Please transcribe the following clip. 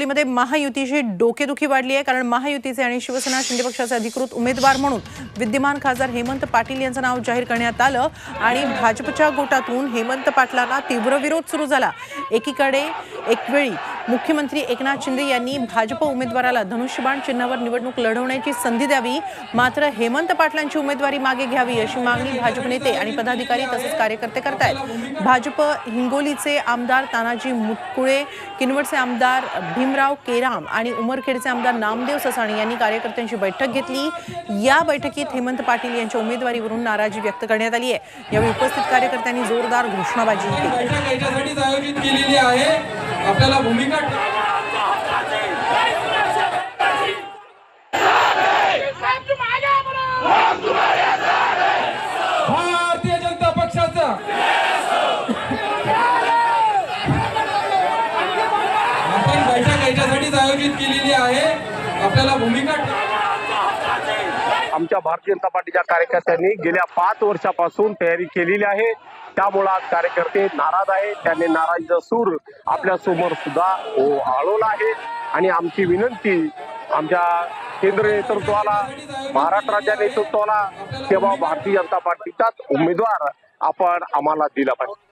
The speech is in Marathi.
हिंगोलीमध्ये महायुतीची डोकेदुखी वाढली आहे कारण महायुतीचे आणि शिवसेना शिंदे पक्षाचे अधिकृत उमेदवार म्हणून विद्यमान खासदार हेमंत पाटील यांचं नाव जाहीर करण्यात आलं आणि भाजपच्या गोटातून हेमंत पाटलांना तीव्र विरोध सुरू झाला. एकीकडे एकवेळी मुख्यमंत्री एकनाथ शिंदे यांनी भाजप उमेदवाराला धनुष्यबाण चिन्हावर निवडणूक लढवण्याची संधी द्यावी मात्र हेमंत पाटलांची उमेदवारी मागे घ्यावी अशी मागणी भाजप नेते आणि पदाधिकारी तसंच कार्यकर्ते करतायत. भाजप हिंगोलीचे आमदार तानाजी मुटकुळे किनवटचे आमदार भीम भीमराव केराम आणि उमरखेडचे आमदार नामदेव ससाणी यांनी कार्यकर्त्यांची बैठक घेतली. या बैठकीत हेमंत पाटील यांच्या उमेदवारीवरून नाराजी व्यक्त करण्यात आली आहे. यावेळी उपस्थित कार्यकर्त्यांनी जोरदार घोषणाबाजी केली. आयोजित केलेली आहे. आपल्याला भूमिका जनता पक्षाचा आपण बैठक आयोजित केलेली आहे. आपल्याला भूमिका आमच्या भारतीय जनता पार्टीच्या कार्यकर्त्यांनी गेल्या पाच वर्षापासून तयारी केलेली आहे. त्यामुळे आज कार्यकर्ते नाराज आहेत. त्यांनी नाराजीचा सूर आपल्यासमोर सुद्धा आळवला आहे. आणि आमची विनंती आमच्या केंद्र नेतृत्वाला महाराष्ट्र राज्य नेतृत्वाला तेव्हा भारतीय जनता पार्टीचाच उमेदवार आपण आम्हाला दिला पाहिजे.